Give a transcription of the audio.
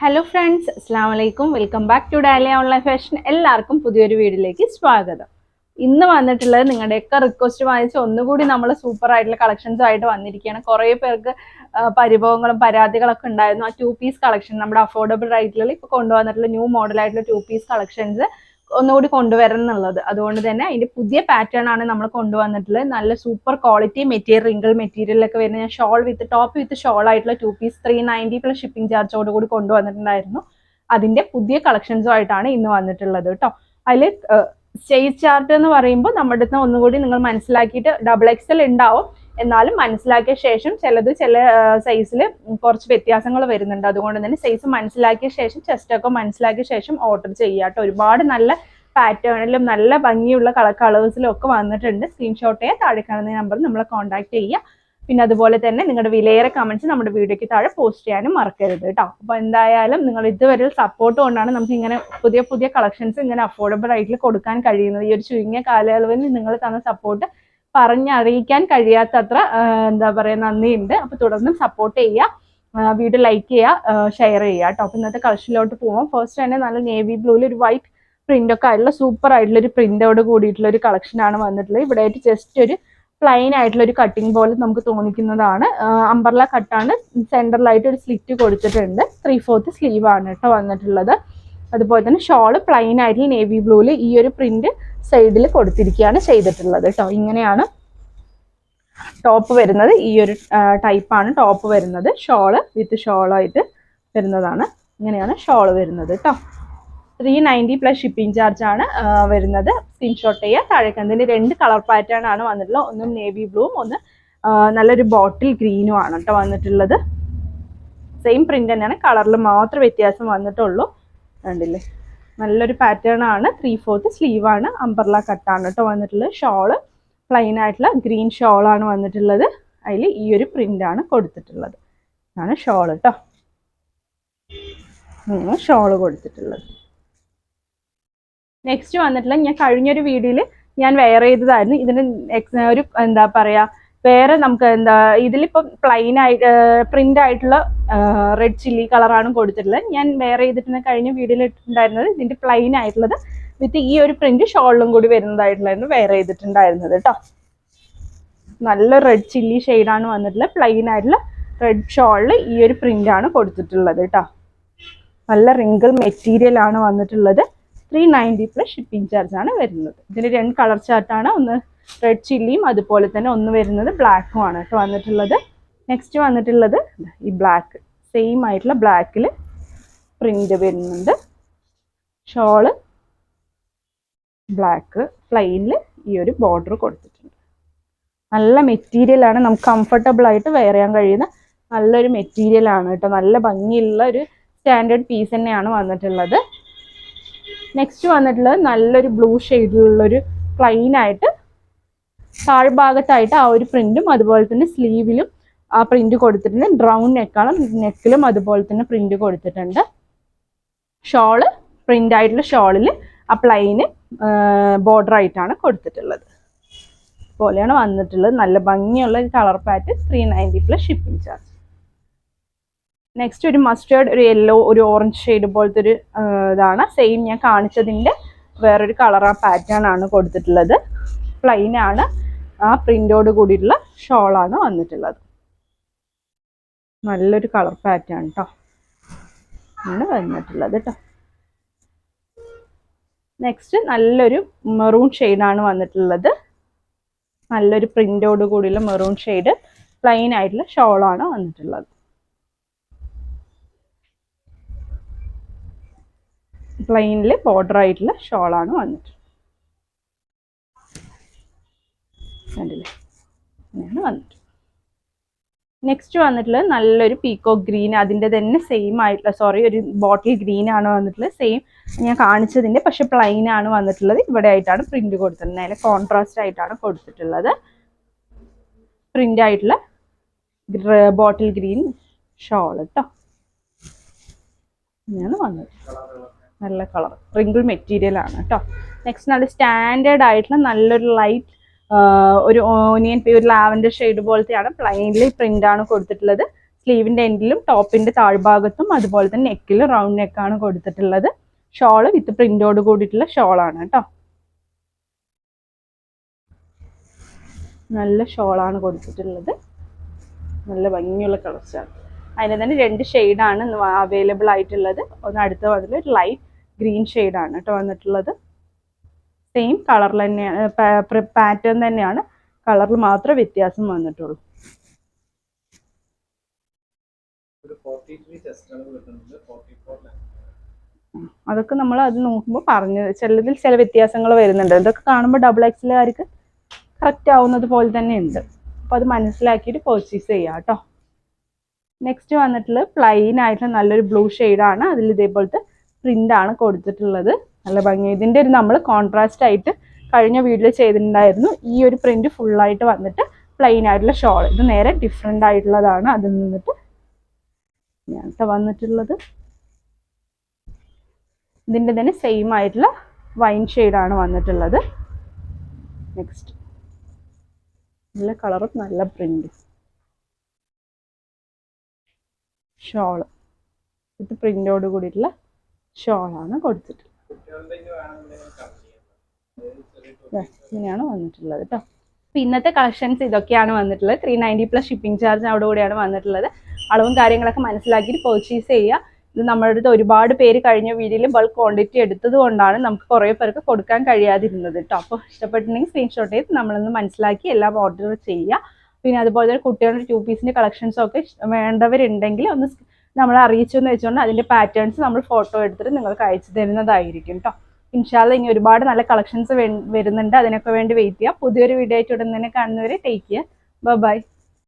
Hello friends അസ്സാം വലൈക്കും welcome back to Dahlia online fashion എല്ലാവർക്കും പുതിയൊരു വീഡിയോയിലേക്ക് സ്വാഗതം. ഇന്ന് വന്നിട്ടുള്ളത് നിങ്ങളുടെയൊക്കെ റിക്വസ്റ്റ് വാങ്ങിച്ച് ഒന്നുകൂടി നമ്മൾ സൂപ്പർ ആയിട്ടുള്ള കളക്ഷൻസും ആയിട്ട് വന്നിരിക്കുകയാണ്. കുറേ പേർക്ക് പരിഭവങ്ങളും പരാതികളൊക്കെ ഉണ്ടായിരുന്നു. ആ ടു പീസ് കളക്ഷൻ നമ്മുടെ അഫോർഡബിൾ റേറ്റിലുള്ള ഇപ്പോൾ കൊണ്ടുവന്നിട്ടുള്ള ന്യൂ മോഡലായിട്ടുള്ള ടു പീസ് കളക്ഷൻസ് ഒന്നുകൂടി കൊണ്ടുവരണം എന്നുള്ളത്. അതുകൊണ്ട് തന്നെ അതിന്റെ പുതിയ പാറ്റേൺ ആണ് നമ്മൾ കൊണ്ടുവന്നിട്ടുള്ളത്. നല്ല സൂപ്പർ ക്വാളിറ്റി മെറ്റീരിയൽ റിങ്കിൾ മെറ്റീരിയലൊക്കെ വരുന്ന ഞാൻ shawl with top with shawl ആയിട്ടുള്ള two piece three ninety plus shipping ചാർജോട് കൂടി കൊണ്ടുവന്നിട്ടുണ്ടായിരുന്നു. അതിന്റെ പുതിയ കളക്ഷൻസും ആയിട്ടാണ് ഇന്ന് വന്നിട്ടുള്ളത് കേട്ടോ. അതിൽ സ്റ്റേജ് ചാർട്ട് എന്ന് പറയുമ്പോൾ നമ്മുടെ അടുത്ത് ഒന്നുകൂടി നിങ്ങൾ മനസ്സിലാക്കിയിട്ട് ഡബിൾ എക്സൽ ഉണ്ടാവും. എന്നാലും മനസ്സിലാക്കിയ ശേഷം ചിലത് ചില സൈസിൽ കുറച്ച് വ്യത്യാസങ്ങൾ വരുന്നുണ്ട്. അതുകൊണ്ട് തന്നെ സൈസ് മനസ്സിലാക്കിയ ശേഷം ചെസ്റ്റൊക്കെ മനസ്സിലാക്കിയ ശേഷം ഓർഡർ ചെയ്യാട്ടോ ഒരുപാട് നല്ല പാറ്റേണിലും നല്ല ഭംഗിയുള്ള കളർ കളേഴ്സിലും ഒക്കെ വന്നിട്ടുണ്ട്. സ്ക്രീൻഷോട്ട് ചെയ്യാൻ താഴെ കാണുന്ന നമ്പർ നമ്മളെ കോൺടാക്ട് ചെയ്യുക. പിന്നെ അതുപോലെ തന്നെ നിങ്ങളുടെ വിലയേറെ കമൻസ് നമ്മുടെ വീഡിയോയ്ക്ക് താഴെ പോസ്റ്റ് ചെയ്യാനും മറക്കരുത് കേട്ടോ. അപ്പോൾ എന്തായാലും നിങ്ങൾ ഇതുവരെ സപ്പോർട്ട് കൊണ്ടാണ് നമുക്ക് ഇങ്ങനെ പുതിയ പുതിയ കളക്ഷൻസ് ഇങ്ങനെ അഫോർഡബിൾ ആയിട്ട് കൊടുക്കാൻ കഴിയുന്നത്. ഈ ഒരു ചുരുങ്ങിയ കാലയളവിൽ നിങ്ങൾ തന്ന സപ്പോർട്ട് പറഞ്ഞറിയിക്കാൻ കഴിയാത്തത്ര എന്താ പറയുക നന്ദിയുണ്ട്. അപ്പോൾ തുടർന്നും സപ്പോർട്ട് ചെയ്യുക. വീഡിയോ ലൈക്ക് ചെയ്യുക ഷെയർ ചെയ്യുക കേട്ടോ. ഇന്നത്തെ കളക്ഷനിലോട്ട് പോകാം ഫസ്റ്റ് തന്നെ നല്ല നേവി ബ്ലൂവിൽ ഒരു വൈറ്റ് പ്രിന്റ് ഒക്കെ ആയിട്ടുള്ള സൂപ്പർ ആയിട്ടുള്ള ഒരു പ്രിന്റോട് കൂടിയിട്ടുള്ള ഒരു കളക്ഷനാണ് വന്നിട്ടുള്ളത്. ഇവിടെ ആയിട്ട് ജസ്റ്റ് ഒരു പ്ലെയിൻ ആയിട്ടുള്ള ഒരു കട്ടിങ് പോലെ നമുക്ക് തോന്നിക്കുന്നതാണ്. അമ്പർല കട്ടാണ് സെന്ററിലായിട്ട് ഒരു സ്ലിറ്റ് കൊടുത്തിട്ടുണ്ട്. ത്രീ ഫോർത്ത് സ്ലീവ് ആണ് കേട്ടോ വന്നിട്ടുള്ളത്. അതുപോലെ തന്നെ ഷോൾ പ്ലെയിൻ ആയിട്ട് നേവി ബ്ലൂവിൽ ഈ ഒരു പ്രിന്റ് സൈഡിൽ കൊടുത്തിരിക്കുകയാണ് ചെയ്തിട്ടുള്ളത് കേട്ടോ ഇങ്ങനെയാണ് ടോപ്പ് വരുന്നത്. ഈ ഒരു ടൈപ്പാണ് ടോപ്പ് വരുന്നത്. ഷോൾ വിത്ത് ഷോളായിട്ട് വരുന്നതാണ്. ഇങ്ങനെയാണ് ഷോൾ വരുന്നത് കേട്ടോ three ninety plus shipping charge ആണ് വരുന്നത്. സ്ക്രീൻഷോട്ട് ചെയ്യുക താഴേക്കതിന്റെ രണ്ട് കളർ പാറ്റേൺ ആണ് വന്നിട്ടുള്ളത്. ഒന്ന് നേവി ബ്ലൂവും ഒന്ന് നല്ലൊരു ബോട്ടിൽ ഗ്രീനും ആണ് കേട്ടോ വന്നിട്ടുള്ളത്. സെയിം പ്രിന്റ് തന്നെയാണ്. കളറിൽ മാത്രം വ്യത്യാസം വന്നിട്ടുള്ളൂ. കണ്ടില്ലേ? നല്ലൊരു പാറ്റേൺ ആണ്. ത്രീ ഫോർത്ത് ആണ്. അമ്പർല കട്ടാണ് കേട്ടോ വന്നിട്ടുള്ളത്. ഷോൾ പ്ലെയിൻ ആയിട്ടുള്ള ഗ്രീൻ ഷോളാണ് വന്നിട്ടുള്ളത്. അതിൽ ഈ ഒരു പ്രിന്റ് ആണ് കൊടുത്തിട്ടുള്ളത്. ആണ് ഷോൾ കേട്ടോ ഷോൾ കൊടുത്തിട്ടുള്ളത്. നെക്സ്റ്റ് വന്നിട്ടുള്ള ഞാൻ കഴിഞ്ഞൊരു വീഡിയോയിൽ ഞാൻ വെയർ ചെയ്തതായിരുന്നു. ഇതിന് ഒരു എന്താ പറയാ വേറെ നമുക്ക് എന്താ ഇതിലിപ്പം പ്ലെയിൻ ആയിട്ട് പ്രിന്റ് ആയിട്ടുള്ള റെഡ് ചില്ലി കളറാണ് കൊടുത്തിട്ടുള്ളത്. ഞാൻ വേറെ ചെയ്തിട്ട് കഴിഞ്ഞ വീഡിയോയിൽ ഇട്ടിട്ടുണ്ടായിരുന്നത് ഇതിന്റെ പ്ലെയിൻ ആയിട്ടുള്ളത് വിത്ത് ഈ ഒരു പ്രിന്റ് ഷോളിലും കൂടി വരുന്നതായിട്ടുള്ളായിരുന്നു വേറെ ചെയ്തിട്ടുണ്ടായിരുന്നത് കേട്ടോ നല്ല റെഡ് ചില്ലി ഷെയ്ഡാണ് വന്നിട്ടുള്ളത് പ്ലെയിൻ ആയിട്ടുള്ള റെഡ് ഷോളിൽ ഈ ഒരു പ്രിന്റ് ആണ് കൊടുത്തിട്ടുള്ളത് കേട്ടോ നല്ല റിങ്കിൾ മെറ്റീരിയൽ ആണ് വന്നിട്ടുള്ളത്. Three ninety plus shipping charge ആണ് വരുന്നത്. ഇതിന് രണ്ട് കളർ ചാർട്ടാണ് ഒന്ന് റെഡ് ചില്ലിയും അതുപോലെ തന്നെ ഒന്ന് വരുന്നത് ബ്ലാക്കും ആണ് കേട്ടോ വന്നിട്ടുള്ളത്. നെക്സ്റ്റ് വന്നിട്ടുള്ളത് ഈ ബ്ലാക്ക് സെയിം ആയിട്ടുള്ള ബ്ലാക്കിൽ പ്രിന്റ് വരുന്നുണ്ട്. ഷോൾ ബ്ലാക്ക് പ്ലെയിനിൽ ഈ ഒരു ബോർഡർ കൊടുത്തിട്ടുണ്ട്. നല്ല മെറ്റീരിയൽ ആണ്. നമുക്ക് കംഫർട്ടബിൾ ആയിട്ട് വെയർ ചെയ്യാൻ കഴിയുന്ന നല്ലൊരു മെറ്റീരിയൽ ആണ് കേട്ടോ നല്ല ഭംഗിയുള്ള ഒരു സ്റ്റാൻഡേർഡ് പീസ് തന്നെയാണ് വന്നിട്ടുള്ളത്. നെക്സ്റ്റ് വന്നിട്ടുള്ളത് നല്ലൊരു ബ്ലൂ ഷെയ്ഡിലുള്ളൊരു പ്ലെയിൻ ആയിട്ട് താഴ്ഭാഗത്തായിട്ട് ആ ഒരു പ്രിന്റും അതുപോലെ തന്നെ സ്ലീവിലും ആ പ്രിന്റ് കൊടുത്തിട്ടുണ്ട്. ബ്രൗൺ നെക്കാളും നെക്കിലും അതുപോലെ തന്നെ പ്രിന്റ് കൊടുത്തിട്ടുണ്ട്. ഷോൾ പ്രിന്റ് ആയിട്ടുള്ള ഷോളിൽ ആ പ്ലെയിന് ബോർഡർ ആയിട്ടാണ് കൊടുത്തിട്ടുള്ളത്. പോലെയാണ് വന്നിട്ടുള്ളത്. നല്ല ഭംഗിയുള്ള കളർ പാറ്റ് three ninety plus shipping charge next ഒരു മസ്റ്റേർഡ് ഒരു യെല്ലോ ഒരു ഓറഞ്ച് ഷെയ്ഡ് പോലത്തെ ഒരു ഇതാണ്. സെയിം ഞാൻ കാണിച്ചതിന്റെ വേറൊരു കളർ ആ പാറ്റേൺ ആണ് കൊടുത്തിട്ടുള്ളത്. പ്ലെയിൻ ആണ്. ആ പ്രിന്റോട് കൂടിയിട്ടുള്ള ഷോളാണ് വന്നിട്ടുള്ളത്. നല്ലൊരു കളർ പാറ്റേൺ കേട്ടോ ആണ് വന്നിട്ടുള്ളത് കേട്ടോ നെക്സ്റ്റ് നല്ലൊരു മെറൂൺ ഷെയ്ഡാണ് വന്നിട്ടുള്ളത്. നല്ലൊരു പ്രിന്റോട് കൂടിയുള്ള മെറൂൺ ഷെയ്ഡ് പ്ലെയിൻ ആയിട്ടുള്ള ഷോളാണ് വന്നിട്ടുള്ളത്. പ്ലെയിനിൽ ബോർഡർ ആയിട്ടുള്ള ഷോളാണ് വന്നിട്ടുള്ളത്. കണ്ടില്ലേ? അങ്ങനെയാണ് വന്നിട്ടുള്ളത് നെക്സ്റ്റ് വന്നിട്ടുള്ളത് നല്ലൊരു പീക്കോ ഗ്രീൻ അതിന്റെ തന്നെ സെയിം ആയിട്ടുള്ള സോറി ഒരു ബോട്ടിൽ ഗ്രീൻ ആണ് വന്നിട്ടുള്ളത്. സെയിം ഞാൻ കാണിച്ചതിന്റെ പക്ഷെ പ്ലെയിൻ ആണ് വന്നിട്ടുള്ളത്. ഇവിടെ ആയിട്ടാണ് പ്രിന്റ് കൊടുത്തിട്ടുള്ളത് അതിൽ കോൺട്രാസ്റ്റ് ആയിട്ടാണ് കൊടുത്തിട്ടുള്ളത്. പ്രിന്റ് ആയിട്ടുള്ള ബോട്ടിൽ ഗ്രീൻ ഷോൾ കേട്ടോ ഇങ്ങനെയാണ് വന്നത്. നല്ല കളർ റിങ്കിൾ മെറ്റീരിയൽ ആണ് കേട്ടോ നെക്സ്റ്റ് നല്ല സ്റ്റാൻഡേർഡ് ആയിട്ടുള്ള നല്ലൊരു ലൈറ്റ് ഒരു ഓനിയൻ ഒരു ലാവൻഡർ ഷെയ്ഡ് പോലത്തെയാണ് പ്രിന്റ് ആണ് കൊടുത്തിട്ടുള്ളത്. സ്ലീവിന്റെ എൻഡിലും ടോപ്പിന്റെ താഴ്ഭാഗത്തും അതുപോലെ തന്നെ നെക്കിൽ റൗണ്ട് നെക്കാണ് കൊടുത്തിട്ടുള്ളത്. ഷോൾ വിത്ത് പ്രിന്റോട് കൂടിയിട്ടുള്ള ഷോളാണ് കേട്ടോ. നല്ല ഷോളാണ് കൊടുത്തിട്ടുള്ളത്. നല്ല ഭംഗിയുള്ള കളർസാണ് അതിന് തന്നെ രണ്ട് ഷെയ്ഡാണ് അവൈലബിൾ ആയിട്ടുള്ളത്. ഒന്ന് അടുത്ത് വന്നിട്ട് ലൈറ്റ് ഗ്രീൻ ഷെയ്ഡാണ് കേട്ടോ വന്നിട്ടുള്ളത്. സെയിം കളറിൽ തന്നെയാണ് പാറ്റേൺ തന്നെയാണ്. കളറിൽ മാത്രമേ വ്യത്യാസം വന്നിട്ടുള്ളൂ. അതൊക്കെ നമ്മൾ അത് നോക്കുമ്പോൾ പറഞ്ഞു ചിലതിൽ ചില വ്യത്യാസങ്ങൾ വരുന്നുണ്ട്. ഇതൊക്കെ കാണുമ്പോൾ ഡബിൾ എക്സിലുകാർക്ക് കറക്റ്റ് ആവുന്നത് പോലെ തന്നെ ഉണ്ട്. അപ്പോൾ അത് മനസ്സിലാക്കിയിട്ട് പർച്ചേസ് ചെയ്യാം കേട്ടോ. നെക്സ്റ്റ് വന്നിട്ടുള്ളത് പ്ലെയിൻ ആയിട്ടുള്ള നല്ലൊരു ബ്ലൂ ഷെയ്ഡാണ് അതിൽ ഇതേപോലത്തെ പ്രിന്റ് ആണ് കൊടുത്തിട്ടുള്ളത്. നല്ല ഭംഗി. ഇതിന്റെ ഒരു നമ്മൾ കോൺട്രാസ്റ്റ് ആയിട്ട് കഴിഞ്ഞ വീഡിയോയിൽ ചെയ്തിട്ടുണ്ടായിരുന്നു. ഈ ഒരു പ്രിന്റ് ഫുള്ളായിട്ട് വന്നിട്ട് പ്ലെയിൻ ആയിട്ടുള്ള ഷോൾ ഇത് നേരെ ഡിഫറെന്റ് ആയിട്ടുള്ളതാണ് അതിൽ നിന്നിട്ട് ഞാൻ വന്നിട്ടുള്ളത്. ഇതിന്റെ തന്നെ സെയിം ആയിട്ടുള്ള വൈൻ ഷെയ്ഡാണ് വന്നിട്ടുള്ളത്. നെക്സ്റ്റ് നല്ല കളറും നല്ല പ്രിന്റ് ഷോൾ ഇത് പ്രിന്റോട് കൂടിയിട്ടുള്ള ഷോളാണ് കൊടുത്തിട്ടുള്ളത്. ഇങ്ങനെയാണ് വന്നിട്ടുള്ളത് കേട്ടോ അപ്പോൾ ഇന്നത്തെ കളക്ഷൻസ് ഇതൊക്കെയാണ് വന്നിട്ടുള്ളത്. Three ninety plus shipping charge അവിടെ കൂടെയാണ് വന്നിട്ടുള്ളത്. അളവും കാര്യങ്ങളൊക്കെ മനസ്സിലാക്കിയിട്ട് പർച്ചേസ് ചെയ്യുക. ഇത് നമ്മുടെ അടുത്ത് ഒരുപാട് പേര് കഴിഞ്ഞ വീഡിയോയിൽ ബൾക്ക് ക്വാണ്ടിറ്റി എടുത്തത് കൊണ്ടാണ് നമുക്ക് കുറേ പേർക്ക് കൊടുക്കാൻ കഴിയാതിരുന്നത് കേട്ടോ അപ്പോൾ ഇഷ്ടപ്പെട്ടിട്ടുണ്ടെങ്കിൽ സ്ക്രീൻഷോട്ട് ചെയ്ത് നമ്മളൊന്ന് മനസ്സിലാക്കി എല്ലാം ഓർഡർ ചെയ്യുക. പിന്നെ അതുപോലെ തന്നെ കുട്ടികളുടെ ടു പീസിന്റെ കളക്ഷൻസൊക്കെ വേണ്ടവരുണ്ടെങ്കിൽ ഒന്ന് സ് നമ്മളെ അറിയിച്ചു എന്ന് വെച്ചുകൊണ്ട് അതിന്റെ പാറ്റേൺസ് നമ്മൾ ഫോട്ടോ എടുത്തിട്ട് നിങ്ങൾക്ക് അയച്ചു തരുന്നതായിരിക്കും കേട്ടോ ഇൻഷാല്ല ഇനി ഒരുപാട് നല്ല കളക്ഷൻസ് വരുന്നുണ്ട്. അതിനൊക്കെ വേണ്ടി വെയിറ്റ് ചെയ്യുക പുതിയൊരു വീഡിയോ ആയിട്ട് ഉടൻ തന്നെ കാണുന്നവരെ ടേക്ക് ചെയ്യുക ബൈ